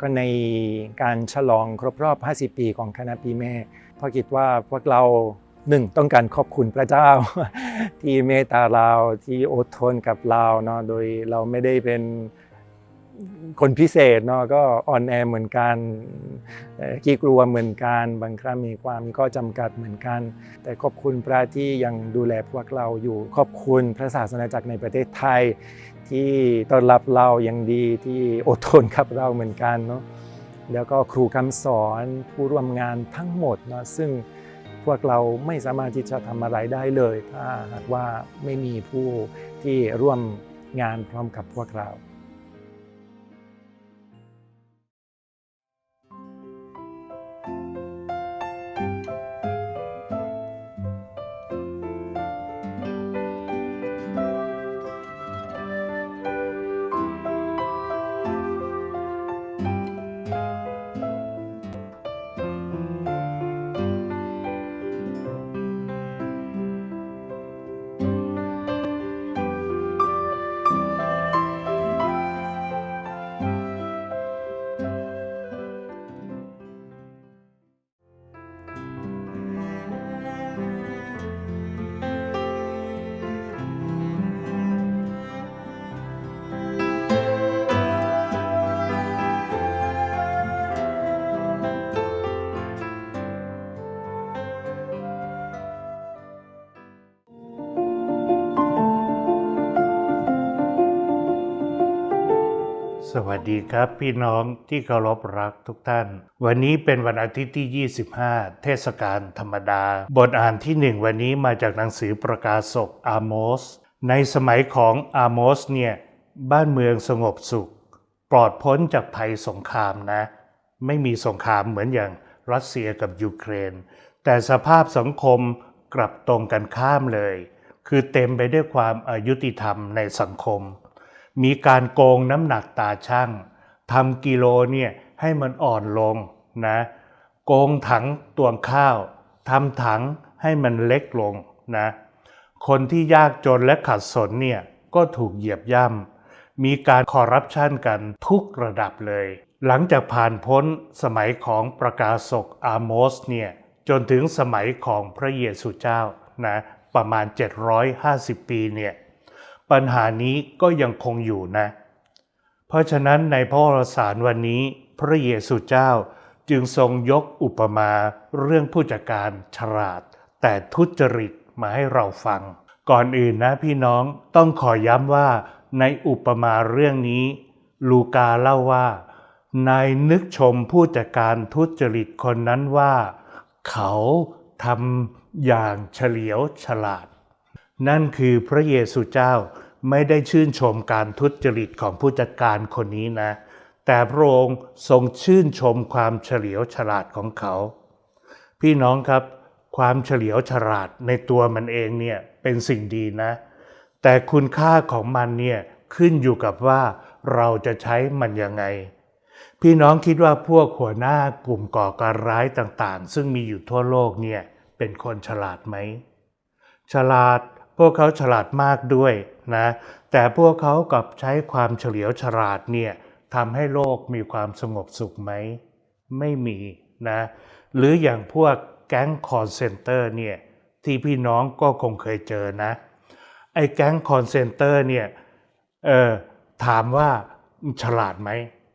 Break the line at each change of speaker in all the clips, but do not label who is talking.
ก็ในการฉลองครบรอบ 50 ปีของคณะปีแม่พราะคิดว่าพวกเราหนึ่งต้องการขอบคุณพระเจ้า ที่เมตตาเราที่อดทนกับเราเนาะโดยเราไม่ได้เป็นคนพิเศษเนาะก็อ่อนแอเหมือนกันเอ่อขี้กลัวเหมือนกัน บางครั้งมีความก็จำกัดเหมือนกัน แต่ขอบคุณพระที่ยังดูแลพวกเราอยู่ขอบคุณพระศาสนาจักรในประเทศไทย ที่ต้อนรับเราอย่างดีที่อดทนกับเราเหมือนกันเนาะแล้วก็ครูคำสอนผู้ร่วมงานทั้งหมดนะซึ่งพวกเราไม่สามารถที่จะทำอะไรได้เลย ถ้าหากว่าไม่มีผู้ที่ร่วมงานพร้อมกับพวกเรา
สวัสดีครับพี่น้องที่เคารพรักทุกท่าน วันนี้เป็นวันอาทิตย์ที่ 25 เทศกาลธรรมดา บทอ่านที่หนึ่งวันนี้มาจากหนังสือประกาศกอาโมส ในสมัยของอาโมสเนี่ย บ้านเมืองสงบสุข ปลอดพ้นจากภัยสงครามนะ ไม่มีสงครามเหมือนอย่างรัสเซียกับยูเครน แต่สภาพสังคมกลับตรงกันข้ามเลย คือเต็มไปด้วยความอายุติธรรมในสังคม มีการโกงน้ำหนักตาช่างทำกิโลเนี่ยให้มันอ่อนลงนะโกงถังตวงข้าวทำถังให้มันเล็กลงนะคนที่ยากจนและขัดสนเนี่ยก็ถูกเหยียบย่ำมีการคอร์รัปชันกันทุกระดับเลย หลังจากผ่านพ้นสมัยของประกาศกอาโมสเนี่ยจนถึงสมัยของพระเยซูเจ้านะประมาณ 750 ปีเนี่ย ปัญหานี้ก็ยังคงอยู่นะ เพราะฉะนั้นในพระวรสารวันนี้ พระเยซูเจ้าจึงทรงยกอุปมาเรื่องผู้จัดการฉลาด แต่ทุจริตมาให้เราฟัง ก่อนอื่นนะพี่น้องต้องขอย้ำว่าในอุปมาเรื่องนี้ ลูกาเล่าว่านายนึกชมผู้จัดการทุจริตคนนั้นว่า เขาทำอย่างเฉลียวฉลาด นั่นคือพระเยซูเจ้าไม่ได้ชื่นชมการทุจริตของผู้จัดการคนนี้นะ แต่พระองค์ทรงชื่นชมความเฉลียวฉลาดของเขา พี่น้องครับ ความเฉลียวฉลาดในตัวมันเองเนี่ยเป็นสิ่งดีนะ แต่คุณค่าของมันเนี่ยขึ้นอยู่กับว่าเราจะใช้มันยังไง พี่น้องคิดว่าพวกหัวหน้ากลุ่มก่อการร้ายต่างๆ ซึ่งมีอยู่ทั่วโลกเนี่ยเป็นคนฉลาดไหม ฉลาด พวกเขาฉลาดมากด้วยนะ แต่พวกเขากับใช้ความเฉลียวฉลาดเนี่ยทำให้โลกมีความสงบสุขไหม ไม่มีนะ หรืออย่างพวกแก๊งคอนเซนเตอร์เนี่ยที่พี่น้องก็คงเคยเจอนะ ไอ้แก๊งคอนเซนเตอร์เนี่ยเออถามว่าฉลาดไหม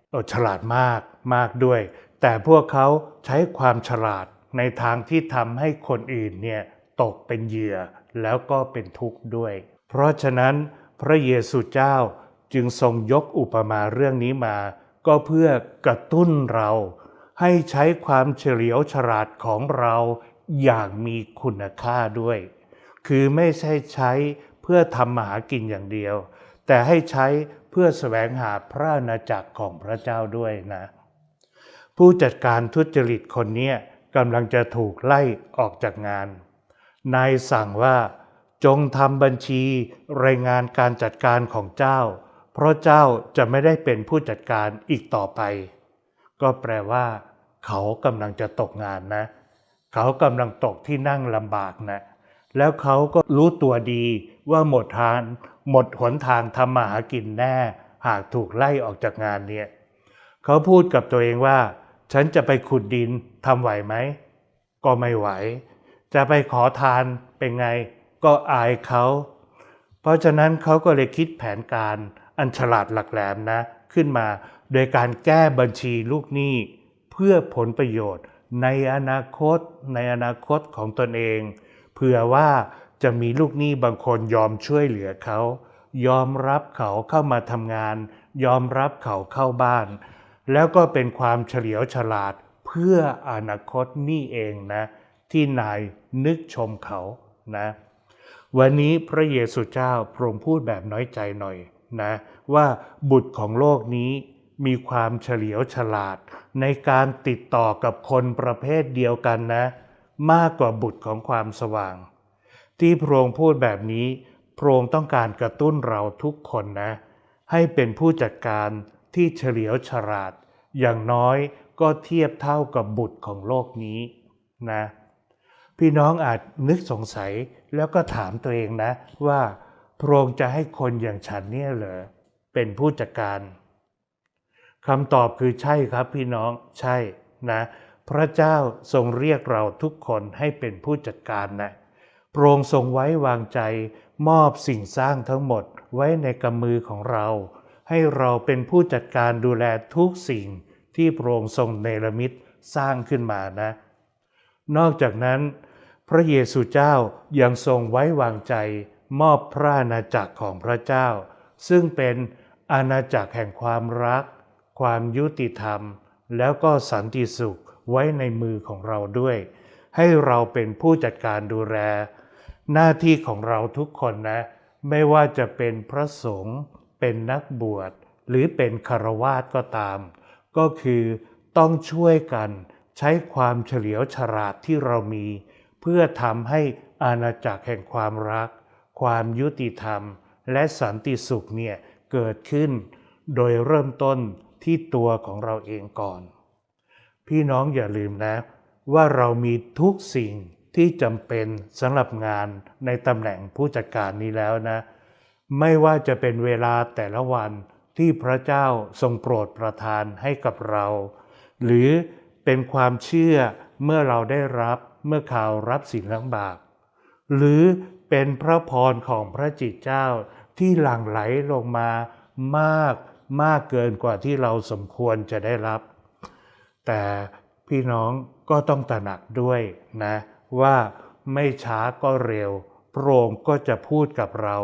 เออฉลาดมากมากด้วย แต่พวกเขาใช้ความฉลาดในทางที่ทำให้คนอื่นเนี่ยตกเป็นเหยื่อ แล้วก็เป็นทุกข์ด้วย เพราะฉะนั้นพระเยซูเจ้าจึงทรงยกอุปมาเรื่องนี้มา ก็เพื่อกระตุ้นเรา ให้ใช้ความเฉลียวฉลาดของเราอย่างมีคุณค่าด้วย คือไม่ใช่ใช้เพื่อทำมาหากินอย่างเดียว แต่ให้ใช้เพื่อแสวงหาพระอาณาจักรของพระเจ้าด้วยนะ ผู้จัดการทุจริตคนนี้กำลังจะถูกไล่ออกจากงาน นายสั่งว่า จงทำบัญชีรายงานการจัดการของเจ้า เพราะเจ้าจะไม่ได้เป็นผู้จัดการอีกต่อไป ก็แปลว่า เขากำลังจะตกงานนะ เขากำลังตกที่นั่งลำบากนะ แล้วเขาก็รู้ตัวดีว่าหมดทางหมดหนทางทำมาหากินแน่ หากถูกไล่ออกจากงานเนี่ย เขาพูดกับตัวเองว่า ฉันจะไปขุดดินทำไหวไหม ก็ไม่ไหว จะไปขอทานเป็นไงก็อายเขา เพราะฉะนั้นเขาก็เลยคิดแผนการอันฉลาดหลักแหลมนะ ขึ้นมาโดยการแก้บัญชีลูกหนี้เพื่อผลประโยชน์ ในอนาคตในอนาคตของตนเองเผื่อว่าจะมีลูกหนี้บางคนยอมช่วยเหลือเขา ยอมรับเขาเข้ามาทำงาน ยอมรับเขาเข้าบ้าน แล้วก็เป็นความเฉลียวฉลาดเพื่ออนาคตนี่เองนะ ที่นาย นึกชมเขานะวันนี้พระเยซูเจ้าพระองค์พูดแบบน้อยใจหน่อยนะว่าบุตรของโลกนี้มีความเฉลียวฉลาด ในการติดต่อกับคนประเภทเดียวกันนะ มากกว่าบุตรของความสว่าง ที่พระองค์พูดแบบนี้พระองค์ต้องการกระตุ้นเราทุกคนนะ ให้เป็นผู้จัดการที่เฉลียวฉลาด อย่างน้อยก็เทียบเท่ากับบุตรของโลกนี้นะ พี่น้องอาจนึกสงสัยแล้วก็ถามตัวเองนะว่าพระองค์จะให้คนอย่างฉันเนี่ยเหรอเป็นผู้จัดการคำตอบคือใช่ครับพี่น้องใช่นะ พระเจ้าทรงเรียกเราทุกคนให้เป็นผู้จัดการนะพระองค์ทรงไว้วางใจมอบสิ่งสร้างทั้งหมดไว้ในกำมือของเรา ให้เราเป็นผู้จัดการดูแลทุกสิ่งที่พระองค์ทรงเนรมิตสร้างขึ้นมานะ นอกจากนั้น พระเยซูเจ้ายังทรงไว้วางใจ มอบพระอาณาจักรของพระเจ้า ซึ่งเป็นอาณาจักรแห่งความรัก ความยุติธรรม แล้วก็สันติสุขไว้ในมือของเราด้วย ให้เราเป็นผู้จัดการดูแล หน้าที่ของเราทุกคนนะ ไม่ว่าจะเป็นพระสงฆ์เป็นนักบวช หรือเป็นคารวาสก็ตาม ก็คือต้องช่วยกันใช้ความเฉลียวฉลาดที่เรามี เพื่อทำให้อาณาจักรแห่งความรัก ความยุติธรรม และสันติสุขเนี่ยเกิดขึ้น โดยเริ่มต้นที่ตัวของเราเองก่อน พี่น้องอย่าลืมนะ ว่าเรามีทุกสิ่งที่จำเป็นสำหรับงานในตำแหน่งผู้จัดการนี้แล้วนะ ไม่ว่าจะเป็นเวลาแต่ละวันที่พระเจ้าทรงโปรดประทานให้กับเรา หรือเป็นความเชื่อเมื่อเราได้รับ เมื่อข่าวรับสิ่งลำบากหรือเป็นพระพรของพระจิตเจ้าที่หลั่งไหลลงมามากมากเกินกว่าที่เราสมควรจะได้รับ แต่พี่น้องก็ต้องตระหนักด้วยนะ ว่าไม่ช้าก็เร็ว พระองค์ก็จะพูดกับเรา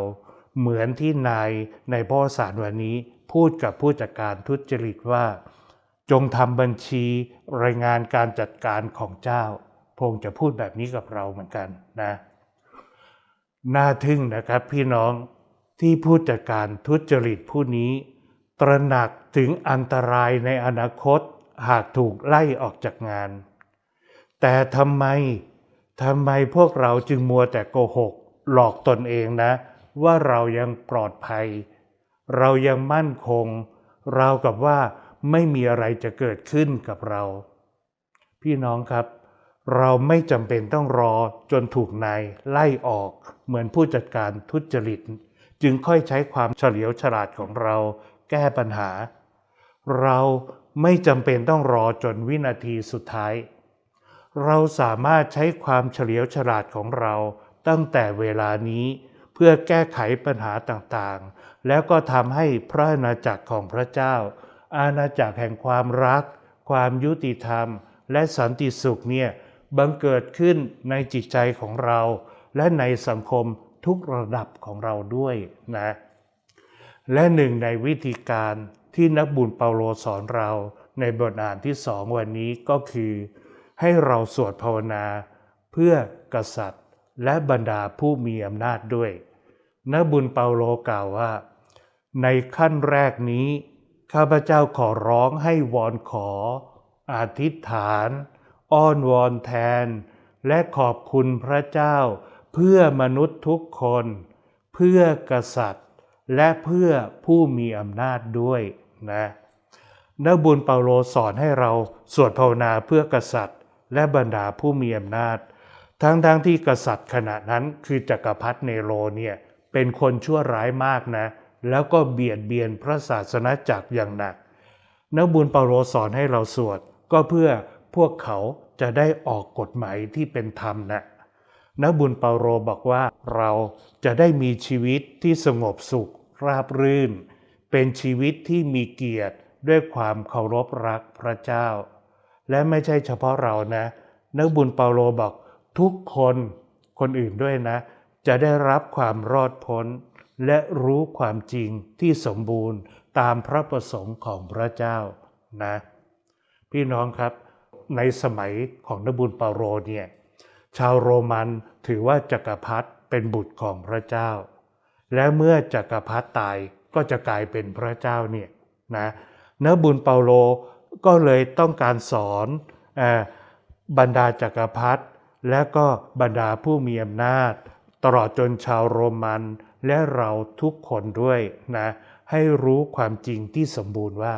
เหมือนที่นายในพ่อสารวันนี้พูดกับผู้จัดการทุจริตว่า จงทำบัญชีรายงานการจัดการของเจ้า พงค์จะพูดแบบนี้กับเราเหมือนกันนะน่าทึ่งนะครับพี่น้องที่ผู้จัดการทุจริตผู้นี้ ตระหนักถึงอันตรายในอนาคตหากถูกไล่ออกจากงาน แต่ทำไมทำไมพวกเราจึงมัวแต่โกหก หลอกตนเองนะ ว่าเรายังปลอดภัย เรายังมั่นคง เราวกับว่าไม่มีอะไรจะเกิดขึ้นกับเรา พี่น้องครับ เราไม่จำเป็นต้องรอจนถูกนายไล่ออก เหมือนผู้จัดการทุจริต จึงค่อยใช้ความเฉลียวฉลาดของเราแก้ปัญหา เราไม่จำเป็นต้องรอจนวินาทีสุดท้าย เราสามารถใช้ความเฉลียวฉลาดของเราตั้งแต่เวลานี้เพื่อแก้ไขปัญหาต่างๆ แล้วก็ทำให้พระอาณาจักรของพระเจ้า อาณาจักรแห่งความรัก ความยุติธรรม และสันติสุขเนี่ย บังเกิดขึ้นในจิตใจของเรา และในสังคมทุกระดับของเราด้วยนะและหนึ่งในวิธีการที่นักบุญเปาโลสอนเราในบทอ่านที่สองวันนี้ก็คือ ให้เราสวดภาวนา เพื่อกษัตริย์และบรรดาผู้มีอำนาจด้วย นักบุญเปาโลกล่าวว่า ในขั้นแรกนี้ ข้าพเจ้าขอร้องให้วอนขอ อธิษฐาน อ้อนวอนแทน และขอบคุณพระเจ้า เพื่อมนุษย์ทุกคน เพื่อกษัตริย์ และเพื่อผู้มีอำนาจด้วยนะนักบุญเปาโลสอนให้เราสวดภาวนาเพื่อกษัตริย์ และบรรดาผู้มีอำนาจ ทั้งๆทที่กษัตริย์ขณะนั้นคือจักรพรรดิเนโรเนี่ยเป็นคนชั่วร้ายมากนะ แล้วก็เบียดเบียนพระศาสนาจักรอย่างหนัก นักบุญเปาโลสอนให้เราสวดก็เพื่อ พวกเขาจะได้ออกกฎหมายที่เป็นธรรมนะนักบุญเปาโลบอกว่าเราจะได้มีชีวิตที่สงบสุข ราบรื่น เป็นชีวิตที่มีเกียรติด้วยความเคารพรักพระเจ้า และไม่ใช่เฉพาะเรานะ นักบุญเปาโลบอกทุกคนคนอื่นด้วยนะ จะได้รับความรอดพ้น และรู้ความจริงที่สมบูรณ์ตามพระประสงค์ของพระเจ้านะ พี่น้องครับ ในสมัยของนบุญเปาโลเนี่ยชาวโรมันถือว่าจักรพรรดิเป็นบุตรของพระเจ้า และเมื่อจักรพรรดิตายก็จะกลายเป็นพระเจ้าเนี่ยนะนบุญเปาโลก็เลยต้องการสอนอบรรดาจักรพรรดิและก็บรรดาผู้มีอำนาจ ตลอดจนชาวโรมันและเราทุกคนด้วยนะให้รู้ความจริงที่สมบูรณ์ว่า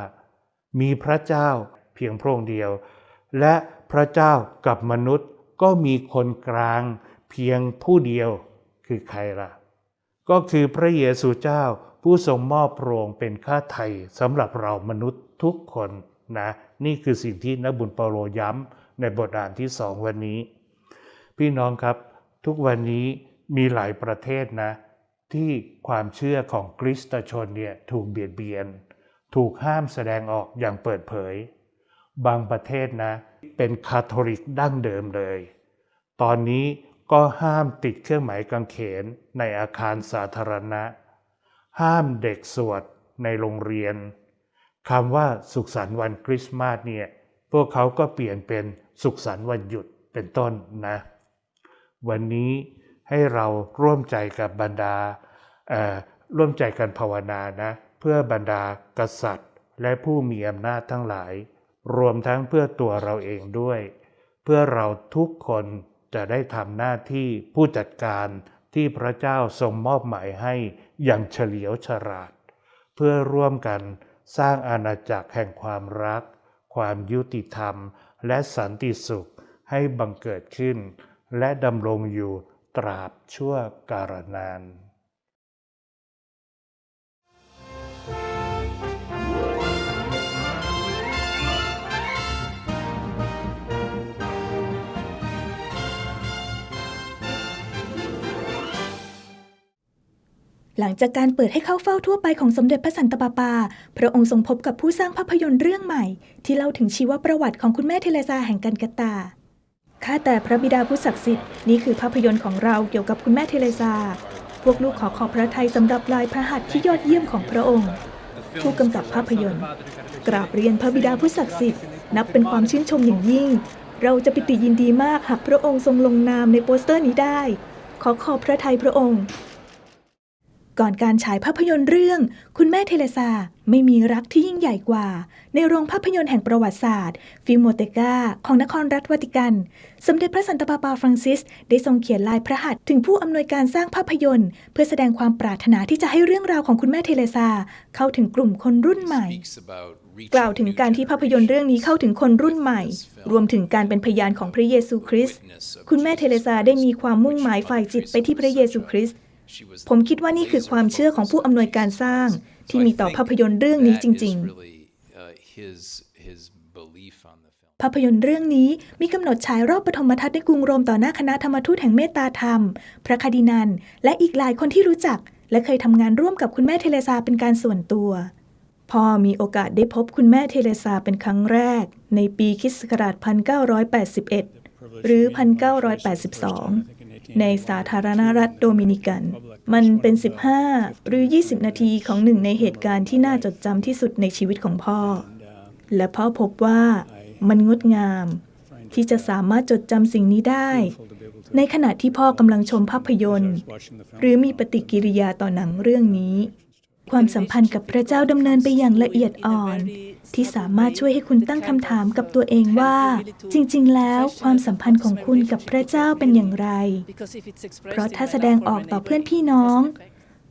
มีพระเจ้าเพียงพระองค์เดียว และพระเจ้ากับมนุษย์ก็มีคนกลางเพียงผู้เดียวคือใครล่ะ ก็คือพระเยซูเจ้าผู้ทรงมอบพระองค์เป็นค่าไถ่สำหรับเรามนุษย์ทุกคนนะนี่คือสิ่งที่นักบุญเปาโลย้ำในบทอ่านที่สองวันนี้ พี่น้องครับทุกวันนี้มีหลายประเทศนะ ที่ความเชื่อของคริสตชนเนี่ยถูกเบียดเบียน ถูกห้ามแสดงออกอย่างเปิดเผย บางประเทศนะ เป็นคาทอลิกดั้งเดิมเลย ตอนนี้ก็ห้ามติดเครื่องหมายกางเขนในอาคารสาธารณะ ห้ามเด็กสวดในโรงเรียนคำว่าสุขสันต์วันคริสต์มาสเนี่ยพวกเขาก็เปลี่ยนเป็นสุขสันต์วันหยุดเป็นต้นนะ วันนี้ให้เราร่วมใจกับบรรดาร่วมใจกันภาวนานะ เพื่อบรรดากษัตริย์ และผู้มีอำนาจทั้งหลาย รวมทั้งเพื่อตัวเราเองด้วย เพื่อเราทุกคนจะได้ทำหน้าที่ผู้จัดการที่พระเจ้าทรงมอบหมายให้อย่างเฉลียวฉลาด เพื่อร่วมกันสร้างอาณาจักรแห่งความรัก ความยุติธรรม และสันติสุขให้บังเกิดขึ้น และดำรงอยู่ตราบชั่วกาลนาน
หลังจากการเปิดให้เข้าเฝ้าทั่วไปของสมเด็จพระสันตะปาปา พระองค์ทรงพบกับผู้สร้างภาพยนตร์เรื่องใหม่ ที่เล่าถึงชีวประวัติของคุณแม่เทเลซาแห่งกันกตา ข้าแต่พระบิดาผู้ศักดิ์สิทธิ์นี่คือภาพยนตร์ของเราเกี่ยวกับคุณแม่เทเลซา พวกลูกขอขอบพระทัยสำหรับลายพระหัตถ์ที่ยอดเยี่ยมของพระองค์ ผู้กำกับภาพยนตร์ กราบเรียนพระบิดาผู้ศักดิ์สิทธิ์นับเป็นความชื่นชมอย่างยิ่ง เราจะปิติยินดีมากหากพระองค์ทรงลงนามในโปสเตอร์นี้ได้ ขอขอบพระทัยพระองค์ ก่อนการฉายภาพยนตร์เรื่อง คุณแม่เทเลซาไม่มีรักที่ยิ่งใหญ่กว่า ในโรงภาพยนตร์แห่งประวัติศาสตร์ ฟิโมเตกาของนครรัฐวาติกัน สมเด็จพระสันตะปาปาฟรังซิส ได้ทรงเขียนลายพระหัตถ์ถึงผู้อำนวยการสร้างภาพยนตร์ เพื่อแสดงความปรารถนาที่จะให้เรื่องราวของคุณแม่เทเลซาเข้าถึงกลุ่มคนรุ่นใหม่ กล่าวถึงการที่ภาพยนตร์เรื่องนี้เข้าถึงคนรุ่นใหม่ รวมถึงการเป็นพยานของพระเยซูคริสต์คุณแม่เทเลซาได้มีความมุ่งหมายฝ่ายจิตไปที่พระเยซูคริสต์ ผมคิดว่านี่คือความเชื่อของผู้อำนวยการสร้างที่มีต่อภาพยนตร์เรื่องนี้จริง ๆ ภาพยนตร์เรื่องนี้มีกำหนดฉายรอบปฐมทัศน์ในกรุงโรมต่อหน้าคณะธรรมทูตแห่งเมตตาธรรม พระคาร์ดินัน และอีกหลายคนที่รู้จัก และเคยทำงานร่วมกับคุณแม่เทเลซาเป็นการส่วนตัวพ่อมีโอกาสได้พบคุณแม่เทเลซาเป็นครั้งแรก ในปีคริสต์ศักราช1981 หรือ 1982 ในสาธารณรัฐโดมินิกัน มันเป็น 15 หรือ 20 นาทีของหนึ่งในเหตุการณ์ที่น่าจดจำที่สุดในชีวิตของพ่อ และพ่อพบว่ามันงดงาม ที่จะสามารถจดจำสิ่งนี้ได้ ในขณะที่พ่อกำลังชมภาพยนตร์ หรือมีปฏิกิริยาต่อหนังเรื่องนี้ ความสัมพันธ์กับพระเจ้าดำเนินไปอย่างละเอียดอ่อน ที่สามารถช่วยให้คุณตั้งคำถามกับตัวเองว่า จริง ๆ แล้วความสัมพันธ์ของคุณกับพระเจ้าเป็นอย่างไร เพราะถ้าแสดงออกต่อเพื่อนพี่น้อง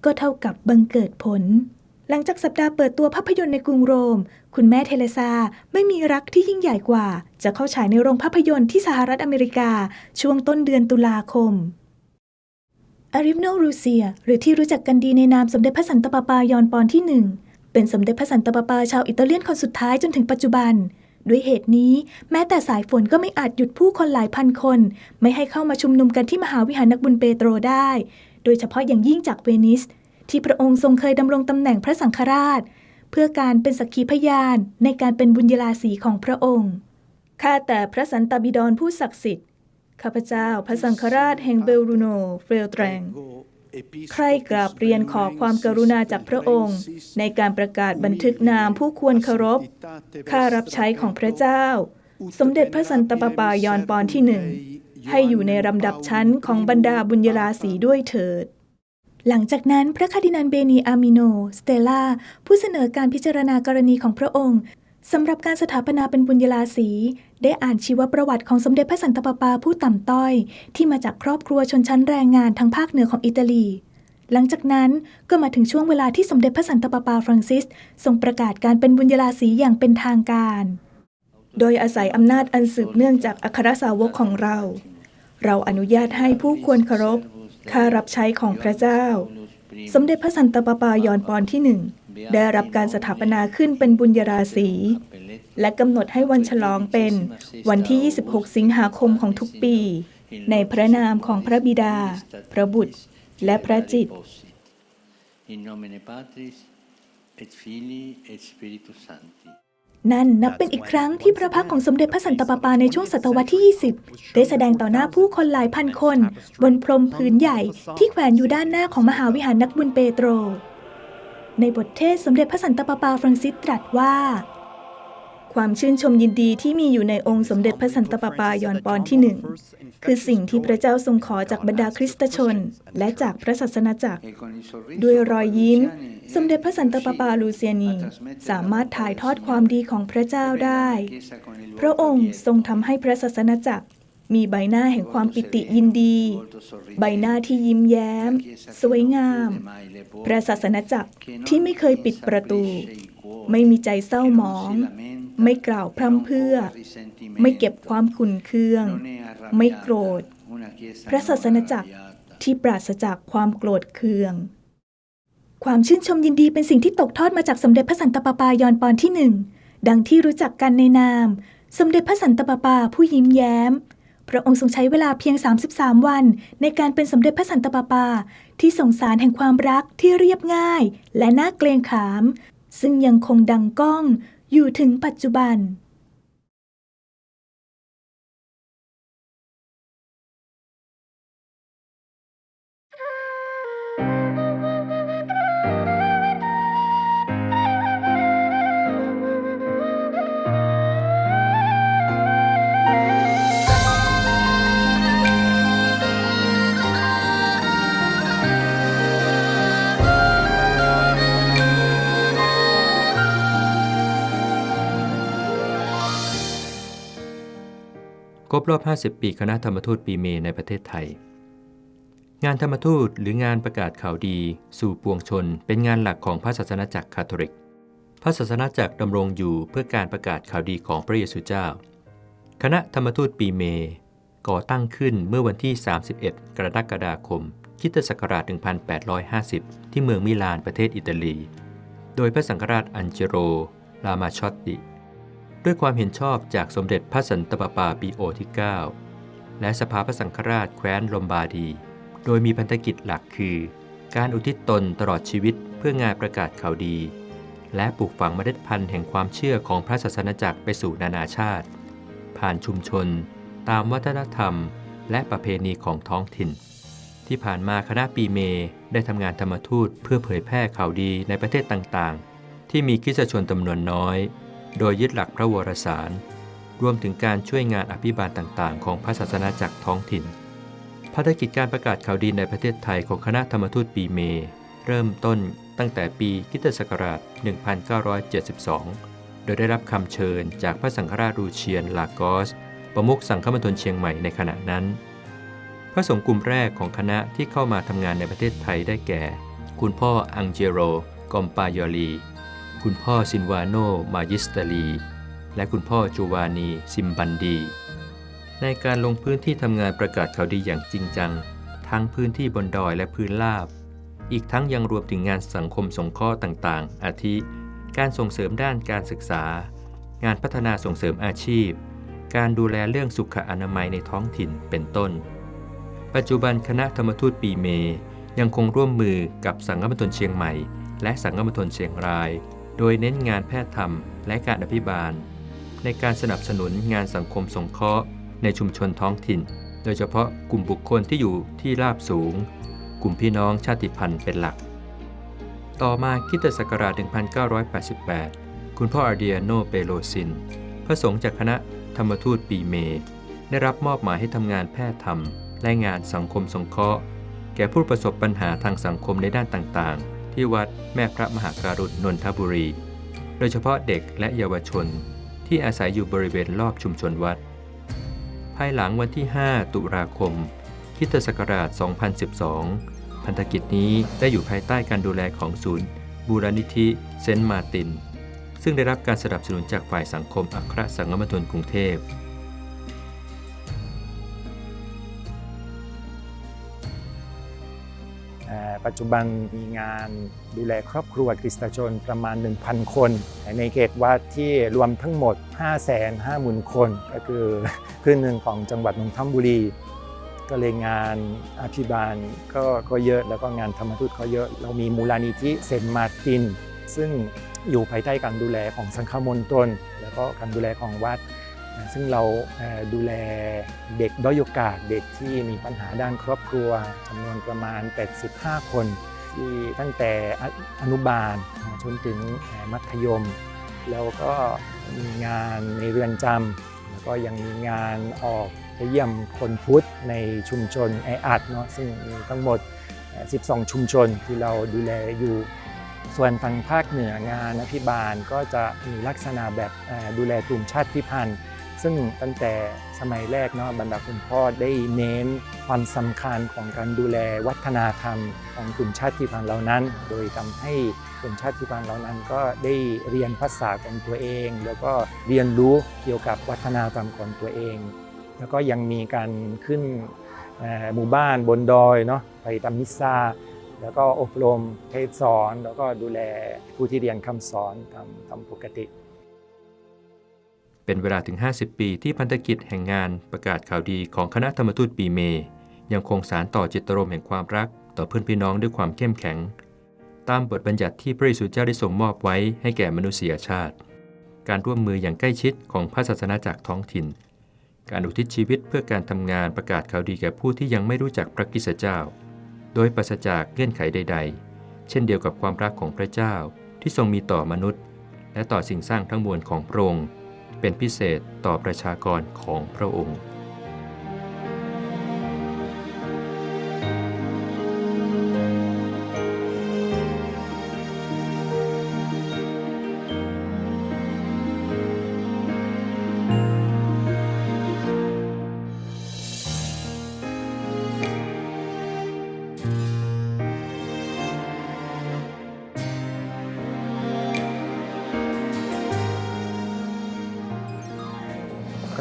ก็เท่ากับบังเกิดผล หลังจากสัปดาห์เปิดตัวภาพยนตร์ในกรุงโรม คุณแม่เทเลซาไม่มีรักที่ยิ่งใหญ่กว่า จะเข้าฉายในโรงภาพยนตร์ที่สหรัฐอเมริกา ช่วงต้นเดือนตุลาคม อาริฟโนรูเซีย หรือที่รู้จักกันดีในนามสมเด็จพระสันตะปาปายอนปอนที่หนึ่งเป็นสมเด็จพระสันตะปาปาชาวอิตาเลียนคนสุดท้ายจนถึงปัจจุบัน ด้วยเหตุนี้ แม้แต่สายฝนก็ไม่อาจหยุดผู้คนหลายพันคน ไม่ให้เข้ามาชุมนุมกันที่มหาวิหารนักบุญเปโตรได้ โดยเฉพาะอย่างยิ่งจากเวนิส ที่พระองค์ทรงเคยดำรงตำแหน่งพระสังฆราช เพื่อการเป็นสักขีพยานในการเป็นบุญยราศีของพระองค์ข้าแต่พระสันตบิดรผู้ศักดิ์สิทธิ์ ข้าพเจ้าพระสังฆราชแห่งเบลรูโนเฟลแตรงใครกราบเรียนขอความกรุณาจากพระองค์ ในการประกาศบันทึกนามผู้ควรเคารพข้ารับใช้ของพระเจ้า สมเด็จพระสันตะปาปายอนปอนที่หนึ่งให้อยู่ในลำดับชั้นของบรรดาบุญยราศีด้วยเถิด หลังจากนั้นพระคาดินัลเบนีอามิโน สเตล่า ผู้เสนอการพิจารณากรณีของพระองค์ สำหรับการสถาปนาเป็นบุญยราศีได้อ่านชีวประวัติของสมเด็จพระสันตะปาปาผู้ต่ำต้อย ที่มาจากครอบครัวชนชั้นแรงงานทางภาคเหนือของอิตาลี หลังจากนั้นก็มาถึงช่วงเวลาที่สมเด็จพระสันตะปาปาฟรังซิสทรงประกาศการเป็นบุญยราศีอย่างเป็นทางการ โดยอาศัยอำนาจอันสืบเนื่องจากอัครสาวกของเรา เราอนุญาตให้ผู้ควรเคารพค่ารับใช้ของพระเจ้า สมเด็จพระสันตะปาปายอนปอนที่หนึ่ง ได้รับการสถาปนาขึ้นเป็นบุญยราศี และกำหนดให้วันฉลองเป็นวันที่ 26 สิงหาคมของทุกปี ในพระนามของพระบิดา พระบุตร และพระจิต
In nomine Patris et Filii et Spiritus Sancti.
นั่นนับเป็นอีกครั้งที่พระพักตร์ของสมเด็จพระสันตะปาปาในช่วงศตวรรษที่ 20 ได้แสดงต่อหน้าผู้คนหลายพันคน บนพรมพื้นใหญ่ที่แขวนอยู่ด้านหน้าของมหาวิหารนักบุญเปโตร ในบทเทศสมเด็จพระสันตะปาปาฟรังซิสตรัสว่า ความชื่นชมยินดีที่มีอยู่ในองค์สมเด็จพระสันตะปาปายอนปอนที่หนึ่งคือสิ่งที่พระเจ้าทรงขอจากบรรดาคริสตชน และจากพระศาสนาจักร ด้วยรอยยิ้ม สมเด็จพระสันตะปาปาลูเซียนี สามารถถ่ายทอดความดีของพระเจ้าได้ พระองค์ทรงทำให้พระศาสนาจักร มีใบหน้าแห่งความปิติยินดี ใบหน้าที่ยิ้มแย้ม สวยงาม พระศาสนาจักรที่ไม่เคยปิดประตู ไม่มีใจเศร้าหมอง ไม่กล่าวพร่ำเพรื่อ ไม่เก็บความขุ่นเคือง ไม่โกรธ พระศาสนาจักรที่ปราศจากความโกรธเคือง ความชื่นชมยินดีเป็นสิ่งที่ตกทอดมาจากสมเด็จพระสันตะปาปายอนปอนที่หนึ่งดังที่รู้จักกันในนาม สมเด็จพระสันตะปาปาผู้ยิ้มแย้ม พระองค์ทรงใช้เวลาเพียง 33 วัน ในการเป็นสมเด็จพระสันตะปาปา ที่ส่งสารแห่งความรักที่เรียบง่าย และน่าเกรงขาม ซึ่งยังคงดังก้องอยู่ถึงปัจจุบัน
บรอบ 50 ปีคณะธรรมทูตปีเมในประเทศไทย งานธรรมทูตหรืองานประกาศข่าวดี สู่ปวงชน เป็นงานหลักของพระศาสนาจักรคาทอลิก พระศาสนาจักรดำรงอยู่เพื่อการประกาศข่าวดีของพระเยซูเจ้า คณะธรรมทูตปีเม ก่อตั้งขึ้นเมื่อวันที่ 31 กรกฎาคมคิตศักราช 1850 ที่เมืองมิลานประเทศอิตาลี โดยพระสังฆราชอันเจโร ลามาชอตติ ด้วยความเห็นชอบจากสมเด็จพระสันตะปาปาปีโอที่ 9 และสภาพระสังฆราชแคว้นลอมบาร์ดี โดยมีพันธกิจหลักคือ การอุทิศตนตลอดชีวิตเพื่องานประกาศข่าวดี และปลูกฝังเมล็ดพันธุ์แห่งความเชื่อของพระศาสนาจักรไปสู่นานาชาติ ผ่านชุมชน ตามวัฒนธรรม และประเพณีของท้องถิ่น ที่ผ่านมาคณะปีเมได้ทำงานธรรมทูตเพื่อเผยแพร่ข่าวดีในประเทศต่างๆ ที่มีคริสชนจำนวนน้อย โดยยึดหลักพระวรสาร รวมถึงการช่วยงานอภิบาลต่างๆ ของพระศาสนาจักรท้องถิ่น ภารกิจการประกาศข่าวดีในประเทศไทยของคณะธรรมทูตปีเม เริ่มต้นตั้งแต่ปีคิตศักราช 1972 โดยได้รับคำเชิญจากพระสังฆราชรูเชียนลากอส ประมุขสังฆมณฑลเชียงใหม่ในขณะนั้น พระสงฆ์กลุ่มแรกของคณะที่เข้ามาทำงานในประเทศไทยได้แก่ คุณพ่ออังเจโรกอมปายอลี คุณพ่อซินวาโน มายิสตาลี และคุณพ่อจูวานีซิมบันดี ในการลงพื้นที่ทำงานประกาศข่าวดีอย่างจริงจัง ทั้งพื้นที่บนดอยและพื้นราบ อีกทั้งยังรวมถึงงานสังคมสงเคราะห์ต่างๆ อาทิ การส่งเสริมด้านการศึกษา งานพัฒนาส่งเสริมอาชีพ การดูแลเรื่องสุขอนามัยในท้องถิ่นเป็นต้น ปัจจุบันคณะธรรมทูตปีเมยังคงร่วมมือกับสังฆมณฑลเชียงใหม่ และสังฆมณฑลเชียงราย โดยเน้นงานแพทย์ธรรมและการอภิบาล ในการสนับสนุนงานสังคมสงเคราะห์ ในชุมชนท้องถิ่น โดยเฉพาะกลุ่มบุคคลที่อยู่ที่ราบสูง กลุ่มพี่น้องชาติพันธุ์เป็นหลัก ต่อมาคิตศักราช 1988 คุณพ่ออาร์เดียโนเปโลซิน พระสงฆ์จากคณะธรรมทูตปีเม ได้รับมอบหมายให้ทำงานแพทย์ธรรม และงานสังคมสงเคราะห์ แก่ผู้ประสบปัญหาทางสังคมในด้านต่างๆ ที่วัดแม่พระมหาการุณนนทบุรี โดยเฉพาะเด็กและเยาวชนที่อาศัยอยู่บริเวณรอบชุมชนวัด ภายหลังวันที่ 5 ตุลาคมคิตศักราช 2012 พันธกิจนี้ได้อยู่ภายใต้การดูแลของศูนย์ บูรณิธิเซนต์มาติน ซึ่งได้รับการสนับสนุนจากฝ่ายสังคมอัครสังฆมณฑลกรุงเทพ
ปัจจุบันมีงานดูแลครอบครัวคริสตชนประมาณ 1,000 คน ในเขตวัดที่รวมทั้งหมด 550,000 คน ก็คือครึ่งหนึ่งของจังหวัดนนทบุรี ก็เลยงานอภิบาลก็ก็เยอะแล้วก็งานธรรมทูตก็เยอะ เรามีมูลนิธิเซนมาร์ติน ซึ่งอยู่ภายใต้การดูแลของสังฆมณฑลแล้วก็การดูแลของวัด ซึ่งเราดูแลเด็กด้อยโอกาสเด็กที่มีปัญหาด้านครอบครัวจำนวนประมาณ 85 คน ที่ตั้งแต่อนุบาลจนถึงมัธยม แล้วก็มีงานในเรือนจำแล้วก็ยังมีงานออกไปเยี่ยมคนพุทธในชุมชนแออัดเนาะซึ่งมีทั้งหมด 12 ชุมชนที่เราดูแลอยู่ส่วนทางภาคเหนืองานอภิบาลก็จะมีลักษณะแบบดูแลกลุ่มชาติพันธุ์ ซึ่งตั้งแต่สมัยแรกเนาะบรรดาคุณพ่อได้เน้นความสำคัญของการดูแลวัฒนธรรมของกลุ่มชาติพันธุ์เหล่านั้น โดยทำให้กลุ่มชาติพันธุ์เหล่านั้น ก็ได้เรียนภาษาของตัวเอง แล้วก็เรียนรู้เกี่ยวกับวัฒนธรรมของตัวเอง แล้วก็ยังมีการขึ้นหมู่บ้านบนดอยเนาะไปทำมิสซาแล้วก็อบรมเทศสอน แล้วก็ดูแลผู้ที่เรียนคำสอนตามตามปกติ
เป็นเวลาถึง 50 ปีที่พันธกิจแห่งงานประกาศข่าวดีของคณะธรรมทูตปีเมยังคงสารต่อจิตรมแห่งความรัก ต่อเพื่อนพี่น้องด้วยความเข้มแข็ง ตามบทบัญญัติที่พระเยซูเจ้าได้ทรงมอบไว้ให้แก่มนุษยชาติ การร่วมมืออย่างใกล้ชิดของพระศาสนาจักท้องถิ่น การอุทิศชีวิตเพื่อการทำงานประกาศข่าวดีแก่ผู้ที่ยังไม่รู้จักพระคริสเจ้า โดยปราศจากเงื่อนไขใด ๆ เช่นเดียวกับความรักของพระเจ้าที่ทรงมีต่อมนุษย์ และต่อสิ่งสร้างทั้งมวลของพระองค์ เป็นพิเศษต่อประชากรของพระองค์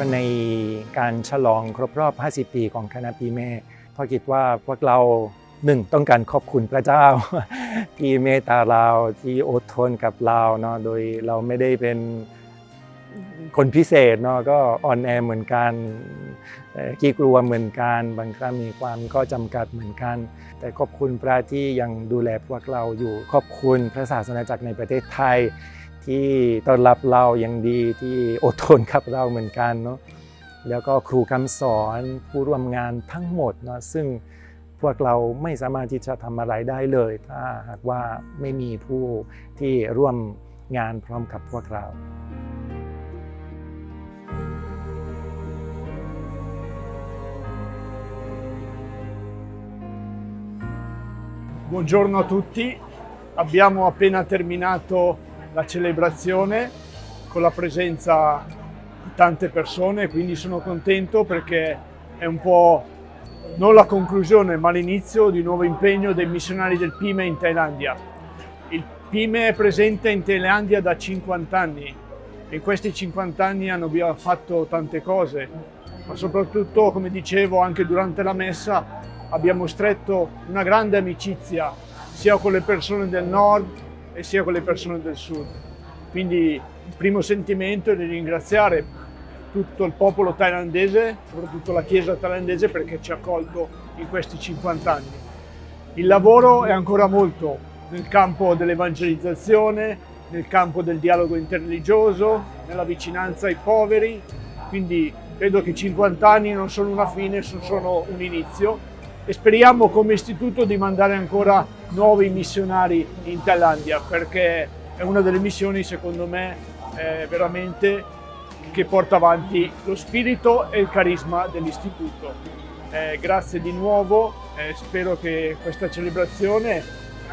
ก็ในการฉลองครบรอบ 50 ปีของคณะปีแม่พ่อคิดว่าพวกเราหนึ่งต้องการขอบคุณพระเจ้า ที่เมตตาเราที่อดทนกับเราเนาะโดยเราไม่ได้เป็นคนพิเศษเนาะก็อ่อนแอเหมือนกันเอ่อขี้กลัวเหมือนกันบางครั้งมีความก็จำกัดเหมือนกัน แต่ขอบคุณพระที่ยังดูแลพวกเราอยู่ขอบคุณพระศาสนาจักรในประเทศไทย ที่ต้อนรับเราอย่างดีที่อดทนกับเราเหมือนกันเนาะแล้วก็ครูคำสอนผู้ร่วมงานทั้งหมดเนาะซึ่งพวกเราไม่สามารถที่จะทำอะไรได้เลย ถ้าหากว่าไม่มีผู้ที่ร่วมงานพร้อมกับพวกเรา
Buongiorno a tutti, abbiamo appena terminato la celebrazione con la presenza di tante persone, quindi sono contento perché è un po' non la conclusione ma l'inizio di un nuovo impegno dei missionari del PIME in Thailandia. Il PIME è presente in Thailandia da 50 anni e in questi 50 anni hanno fatto tante cose, ma soprattutto, come dicevo anche durante la messa, abbiamo stretto una grande amicizia sia con le persone del nord e sia con le persone del sud. Quindi il primo sentimento è di ringraziare tutto il popolo thailandese, soprattutto la Chiesa thailandese perché ci ha accolto in questi 50 anni. Il lavoro è ancora molto nel campo dell'evangelizzazione, nel campo del dialogo interreligioso, nella vicinanza ai poveri, quindi credo che 50 anni non sono una fine, sono un inizio e speriamo come istituto di mandare ancora nuovi missionari in Thailandia perché è una delle missioni secondo me eh, veramente che porta avanti lo spirito e il carisma dell'istituto. Eh, grazie di nuovo, eh, spero che questa celebrazione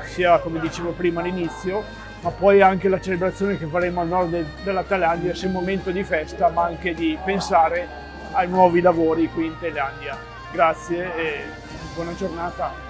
sia, come dicevo prima, l'inizio, ma poi anche la celebrazione che faremo al nord de- della Thailandia sia un momento di festa, ma anche di pensare ai nuovi lavori qui in Thailandia. Grazie e buona giornata.